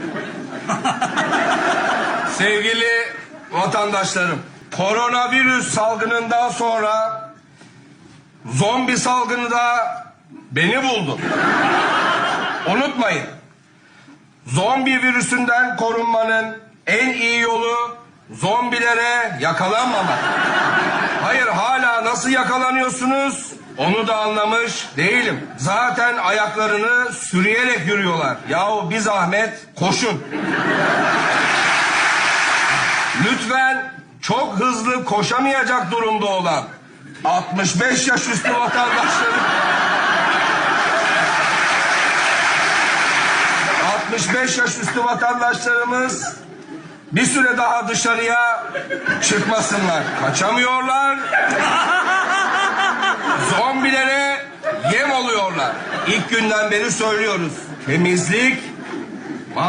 Sevgili vatandaşlarım, koronavirüs salgınından sonra zombi salgını da beni buldu. Unutmayın, zombi virüsünden korunmanın en iyi yolu zombilere yakalanmamak. Hayır hala nasıl yakalanıyorsunuz onu da anlamış değilim. Zaten ayaklarını sürüyerek yürüyorlar. Yahu bir zahmet koşun. Lütfen çok hızlı koşamayacak durumda olan 65 yaş üstü vatandaşlarım 65 yaş üstü vatandaşlarımız bir süre daha dışarıya çıkmasınlar. Kaçamıyorlar. Zombilere yem oluyorlar. İlk günden beri söylüyoruz. Temizlik